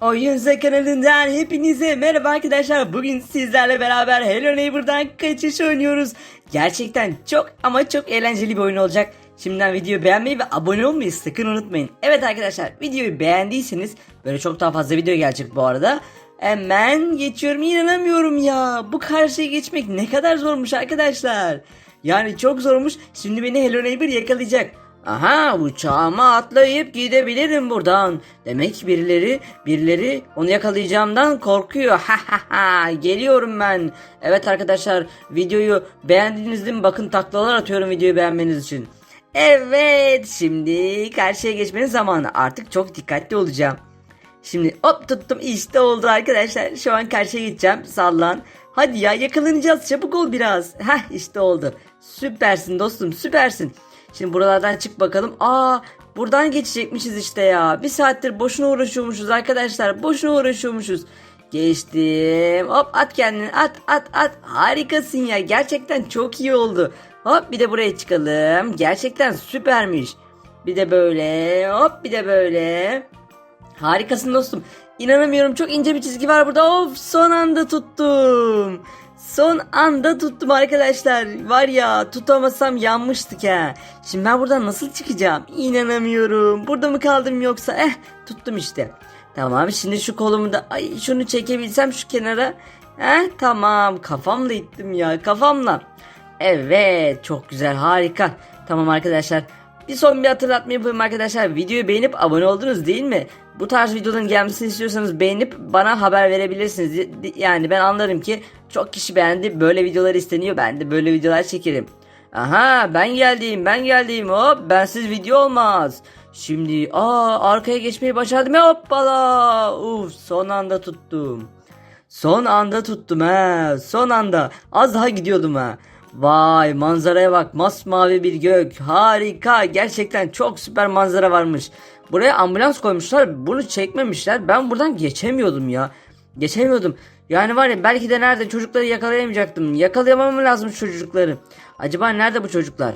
Oyunza kanalından hepinize merhaba arkadaşlar. Bugün sizlerle beraber Hello Neighbor'dan kaçış oynuyoruz. Gerçekten çok ama çok eğlenceli bir oyun olacak. Şimdiden videoyu beğenmeyi ve abone olmayı sakın unutmayın. Evet arkadaşlar videoyu beğendiyseniz böyle çok daha fazla video gelecek bu arada. Hemen geçiyorum inanamıyorum ya. Bu karşıya geçmek ne kadar zormuş arkadaşlar. Yani çok zormuş. Şimdi beni Hello Neighbor yakalayacak. Aha uçağıma atlayıp gidebilirim buradan. Demek birileri birileri onu yakalayacağımdan korkuyor. Ha ha ha geliyorum ben. Evet arkadaşlar videoyu beğendiniz mi? Bakın taklalar atıyorum videoyu beğenmeniz için. Evet şimdi karşıya geçmenin zamanı. Artık çok dikkatli olacağım. Şimdi hop tuttum işte oldu arkadaşlar. Şu an karşıya gideceğim. Sallan. Hadi ya yakalanacağız. Çabuk ol biraz. Heh işte oldu. Süpersin dostum süpersin. Şimdi buralardan çık bakalım. Aa buradan geçecekmişiz işte ya. Bir saattir boşuna uğraşıyormuşuz arkadaşlar. Boşuna uğraşıyormuşuz. Geçtim. Hop at kendini at at at. Harikasın ya. Gerçekten çok iyi oldu. Hop bir de buraya çıkalım. Gerçekten süpermiş. Bir de böyle hop bir de böyle. Harikasın dostum. İnanamıyorum çok ince bir çizgi var burada. Of son anda tuttum. Son anda tuttum arkadaşlar. Var ya tutamasam yanmıştık ha. Şimdi ben buradan nasıl çıkacağım? İnanamıyorum. Burada mı kaldım yoksa? Eh tuttum işte. Tamam şimdi şu kolumu da ay şunu çekebilsem şu kenara. Eh tamam kafamla ittim ya kafamla. Evet çok güzel harika. Tamam arkadaşlar bir son bir hatırlatma yapayım arkadaşlar. Videoyu beğenip abone oldunuz değil mi? Bu tarz videoların gelmesini istiyorsanız beğenip bana haber verebilirsiniz. Yani ben anlarım ki çok kişi beğendi. Böyle videolar isteniyor. Ben de böyle videolar çekerim. Aha ben geldim ben geldim hop bensiz video olmaz. Şimdi aa arkaya geçmeyi başardım hoppala. Uf son anda tuttum. Son anda tuttum ha. Son anda. Az daha gidiyordum ha. Vay manzaraya bak masmavi bir gök harika gerçekten çok süper manzara varmış. Buraya ambulans koymuşlar bunu çekmemişler ben buradan geçemiyordum ya. Geçemiyordum. Yani var ya belki de nerede çocukları yakalayamayacaktım. Yakalayamam lazım çocukları. Acaba nerede bu çocuklar?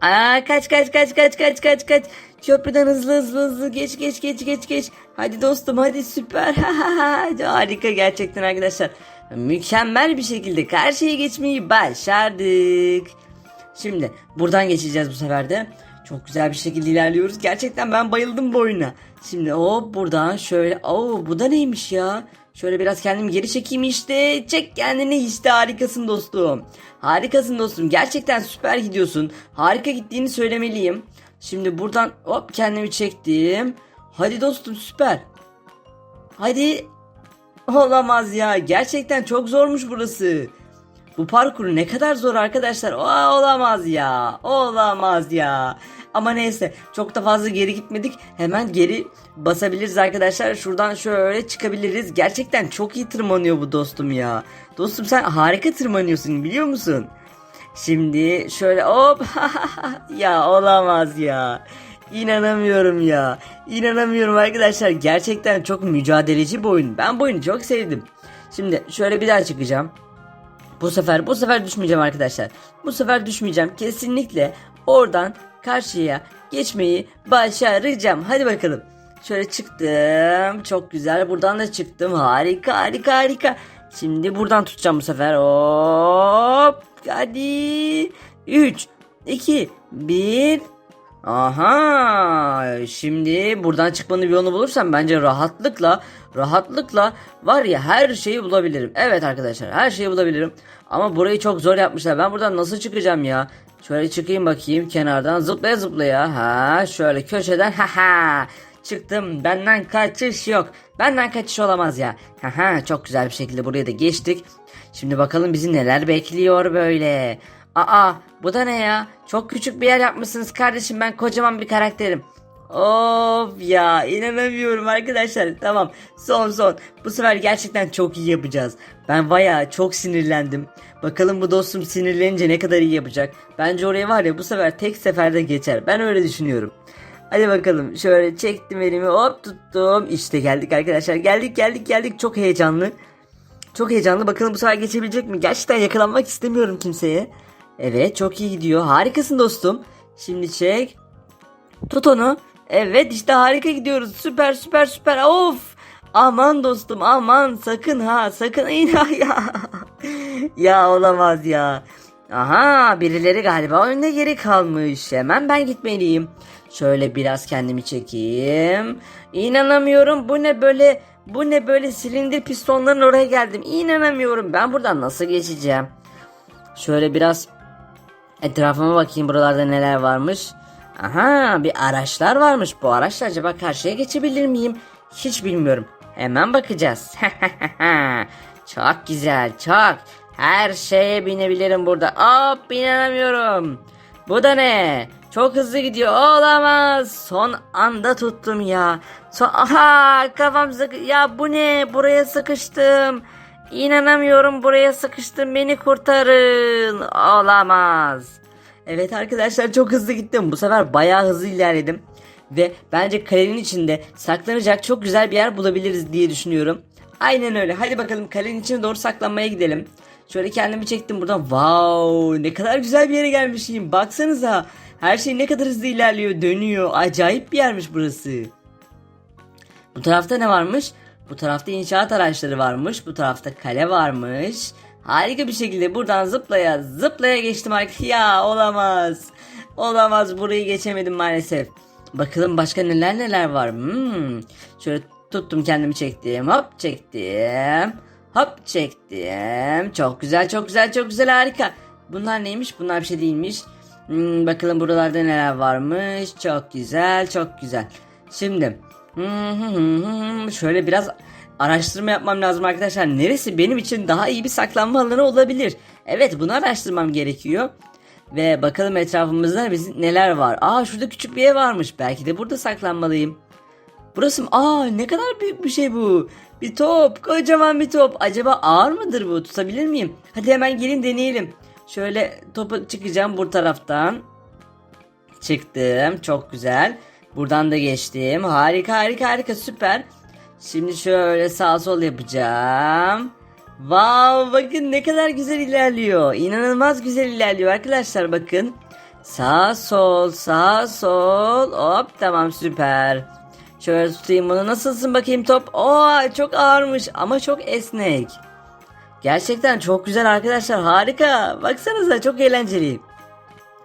Aa kaç kaç kaç kaç kaç kaç kaç. Köprüden hızlı hızlı hızlı geç geç geç geç geç. Hadi dostum hadi süper. Harika gerçekten arkadaşlar. Mükemmel bir şekilde karşıya geçmeyi başardık. Şimdi buradan geçeceğiz bu sefer de. Çok güzel bir şekilde ilerliyoruz. Gerçekten ben bayıldım bu oyuna. Şimdi hop buradan şöyle. Oo bu da neymiş ya? Şöyle biraz kendimi geri çekeyim işte. Çek kendini işte harikasın dostum. Harikasın dostum. Gerçekten süper gidiyorsun. Harika gittiğini söylemeliyim. Şimdi buradan hop kendimi çektim. Hadi dostum süper. Hadi. Olamaz ya. Gerçekten çok zormuş burası. Bu parkuru ne kadar zor arkadaşlar. Aa, olamaz ya. Olamaz ya. Ama neyse çok da fazla geri gitmedik. Hemen geri basabiliriz arkadaşlar. Şuradan şöyle çıkabiliriz. Gerçekten çok iyi tırmanıyor bu dostum ya. Dostum sen harika tırmanıyorsun biliyor musun? Şimdi şöyle hop ya olamaz ya. İnanamıyorum ya. İnanamıyorum arkadaşlar. Gerçekten çok mücadeleci bir oyun. Ben bu oyunu çok sevdim. Şimdi şöyle bir daha çıkacağım. Bu sefer bu sefer düşmeyeceğim arkadaşlar. Bu sefer düşmeyeceğim. Kesinlikle oradan karşıya geçmeyi başaracağım. Hadi bakalım. Şöyle çıktım. Çok güzel. Buradan da çıktım. Harika harika harika. Şimdi buradan tutacağım bu sefer. Hop. Hadi. 3, 2, 1. Aha şimdi buradan çıkmanın bir yolunu bulursam bence rahatlıkla rahatlıkla var ya her şeyi bulabilirim. Evet arkadaşlar her şeyi bulabilirim. Ama burayı çok zor yapmışlar. Ben buradan nasıl çıkacağım ya? Şöyle çıkayım bakayım kenardan zıplaya zıplaya. Ha şöyle köşeden ha ha. Çıktım benden kaçış yok. Benden kaçış olamaz ya. Ha ha çok güzel bir şekilde buraya da geçtik. Şimdi bakalım bizi neler bekliyor böyle. Aa bu da ne ya? Çok küçük bir yer yapmışsınız kardeşim ben kocaman bir karakterim. Of ya inanamıyorum arkadaşlar. Tamam son son. Bu sefer gerçekten çok iyi yapacağız. Ben baya çok sinirlendim. Bakalım bu dostum sinirlenince ne kadar iyi yapacak. Bence oraya var ya bu sefer tek seferde geçer. Ben öyle düşünüyorum. Hadi bakalım şöyle çektim elimi hop tuttum. İşte geldik arkadaşlar. Geldik geldik geldik çok heyecanlı. Çok heyecanlı. Bakalım bu sefer geçebilecek mi? Gerçekten yakalanmak istemiyorum kimseye. Evet çok iyi gidiyor. Harikasın dostum. Şimdi çek. Tut onu. Evet işte harika gidiyoruz. Süper süper süper. Of. Aman dostum aman sakın ha sakın in ya. ya olamaz ya. Aha birileri galiba önde geri kalmış. Hemen ben gitmeliyim. Şöyle biraz kendimi çekeyim. İnanamıyorum bu ne böyle bu ne böyle silindir pistonların oraya geldim. İnanamıyorum ben buradan nasıl geçeceğim. Şöyle biraz etrafıma bakayım buralarda neler varmış. Aha bir araçlar varmış. Bu araçla acaba karşıya geçebilir miyim? Hiç bilmiyorum. Hemen bakacağız. çok güzel çok. Her şeye binebilirim burada. Hop inanamıyorum. Bu da ne? Çok hızlı gidiyor. Olamaz. Son anda tuttum ya. Son... Aha kafam sıkı. Ya bu ne? Buraya sıkıştım. İnanamıyorum buraya sıkıştım. Beni kurtarın. Olamaz. Evet arkadaşlar çok hızlı gittim. Bu sefer bayağı hızlı ilerledim. Ve bence kalenin içinde saklanacak çok güzel bir yer bulabiliriz diye düşünüyorum. Aynen öyle. Hadi bakalım kalenin içine doğru saklanmaya gidelim. Şöyle kendimi çektim buradan. Wow ne kadar güzel bir yere gelmişim. Baksanıza. Her şey ne kadar hızlı ilerliyor, dönüyor. Acayip bir yermiş burası. Bu tarafta ne varmış? Bu tarafta inşaat araçları varmış. Bu tarafta kale varmış. Harika bir şekilde buradan zıplaya zıplaya geçtim artık. Ya olamaz. Olamaz burayı geçemedim maalesef. Bakalım başka neler neler var. Hmm. Şöyle tuttum kendimi çektim. Hop çektim. Hop çektim. Çok güzel çok güzel çok güzel harika. Bunlar neymiş? Bunlar bir şey değilmiş. Hmm, bakalım buralarda neler varmış. Çok güzel çok güzel. Şimdi hmm, şöyle biraz araştırma yapmam lazım arkadaşlar. Neresi benim için daha iyi bir saklanma alanı olabilir? Evet bunu araştırmam gerekiyor. Ve bakalım etrafımızda bizim neler var. Aa şurada küçük bir ev varmış. Belki de burada saklanmalıyım. Burası mı? Aa ne kadar büyük bir şey bu. Bir top. Kocaman bir top. Acaba ağır mıdır bu? Tutabilir miyim? Hadi hemen gelin deneyelim. Şöyle topu çıkacağım bu taraftan. Çıktım. Çok güzel. Buradan da geçtim. Harika harika harika süper. Şimdi şöyle sağ sol yapacağım. Wow bakın ne kadar güzel ilerliyor. İnanılmaz güzel ilerliyor arkadaşlar bakın. Sağ sol sağ sol hop tamam süper. Şöyle tutayım bunu nasılsın bakayım top. Oo çok ağırmış ama çok esnek. Gerçekten çok güzel arkadaşlar harika. Baksanıza çok eğlenceli.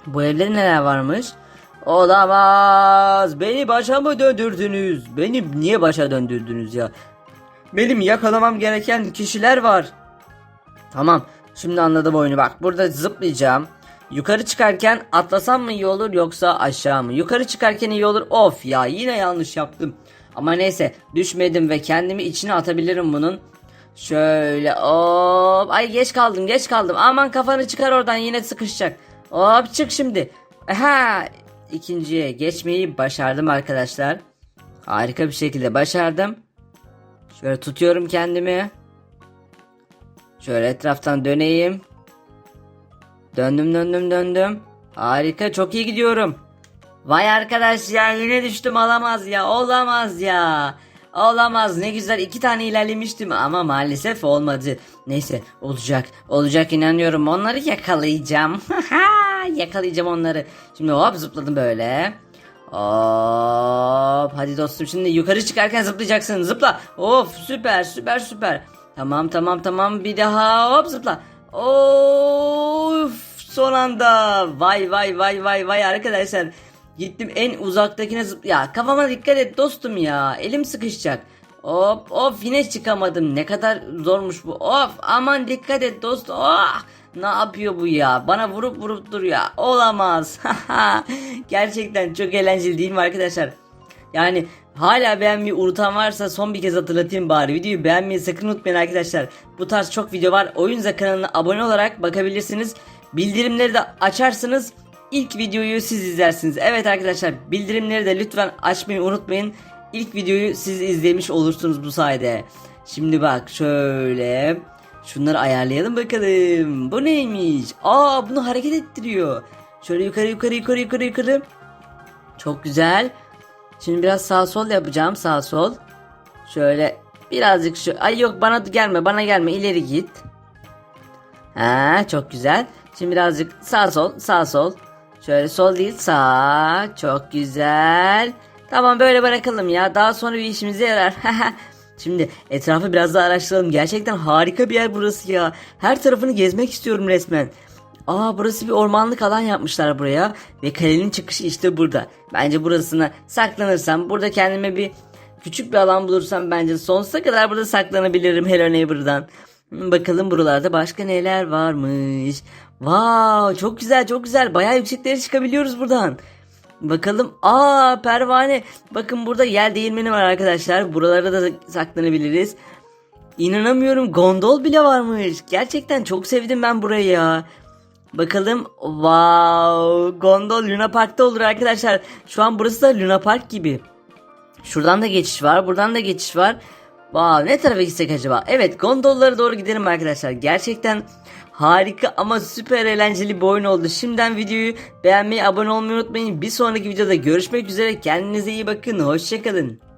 Bu evde neler varmış? Olamaz. Beni başa mı döndürdünüz? Beni niye başa döndürdünüz ya? Benim yakalamam gereken kişiler var. Tamam. Şimdi anladım oyunu bak. Burada zıplayacağım. Yukarı çıkarken atlasam mı iyi olur yoksa aşağı mı? Yukarı çıkarken iyi olur. Of ya yine yanlış yaptım. Ama neyse düşmedim ve kendimi içine atabilirim bunun. Şöyle hop. Ay geç kaldım geç kaldım. Aman kafanı çıkar oradan yine sıkışacak. Hop çık şimdi. Aha ikinciye geçmeyi başardım arkadaşlar. Harika bir şekilde başardım. Şöyle tutuyorum kendimi. Şöyle etraftan döneyim. Döndüm döndüm döndüm. Harika çok iyi gidiyorum. Vay arkadaş ya yine düştüm olamaz ya olamaz ya. Olamaz ne güzel iki tane ilerlemiştim ama maalesef olmadı. Neyse olacak olacak inanıyorum onları yakalayacağım. yakalayacağım onları. Şimdi hop zıpladım böyle. Hop hadi dostum şimdi yukarı çıkarken zıplayacaksın zıpla. Of süper süper süper. Tamam tamam tamam bir daha hop zıpla. Of son anda. Vay vay vay vay vay arkadaşlar. Gittim en uzaktakine zıp... Ya kafama dikkat et dostum ya. Elim sıkışacak. Hop of yine çıkamadım. Ne kadar zormuş bu. Of aman dikkat et dostum. Oh! Ne yapıyor bu ya? Bana vurup vurup duruyor. Olamaz. Gerçekten çok eğlenceli değil mi arkadaşlar? Yani hala beğenmeyi unutan varsa son bir kez hatırlatayım bari. Videoyu beğenmeyi sakın unutmayın arkadaşlar. Bu tarz çok video var. Oyunza kanalına abone olarak bakabilirsiniz. Bildirimleri de açarsınız. İlk videoyu siz izlersiniz. Evet arkadaşlar bildirimleri de lütfen açmayı unutmayın. İlk videoyu siz izlemiş olursunuz bu sayede. Şimdi bak şöyle. Şunları ayarlayalım bakalım. Bu neymiş? Aa bunu hareket ettiriyor. Şöyle yukarı yukarı yukarı yukarı yukarı. Çok güzel. Şimdi biraz sağ sol yapacağım. Sağ sol. Şöyle birazcık şu. Ay yok bana gelme bana gelme ileri git. Ha çok güzel. Şimdi birazcık sağ sol sağ sol. Şöyle sol değil sağ. Çok güzel. Tamam böyle bırakalım ya. Daha sonra bir işimize yarar. Şimdi etrafı biraz daha araştıralım. Gerçekten harika bir yer burası ya. Her tarafını gezmek istiyorum resmen. Aa burası bir ormanlık alan yapmışlar buraya. Ve kalenin çıkışı işte burada. Bence burasına saklanırsam burada kendime bir küçük bir alan bulursam bence sonsuza kadar burada saklanabilirim Hello Neighbor'dan. Hmm, Bakalım buralarda başka neler varmış. Wow çok güzel çok güzel. Bayağı yükseklere çıkabiliyoruz buradan. Bakalım. Aa pervane. Bakın burada yel değirmeni var arkadaşlar. Buralara da saklanabiliriz. İnanamıyorum gondol bile varmış. Gerçekten çok sevdim ben burayı ya. Bakalım. Wow. Gondol Luna Park'ta olur arkadaşlar. Şu an burası da Luna Park gibi. Şuradan da geçiş var. Buradan da geçiş var. Wow, ne tarafa gitsek acaba? Evet gondollara doğru gidelim arkadaşlar. Gerçekten harika ama süper eğlenceli bir oyun oldu. Şimdiden videoyu beğenmeyi, abone olmayı unutmayın. Bir sonraki videoda görüşmek üzere. Kendinize iyi bakın. Hoşçakalın.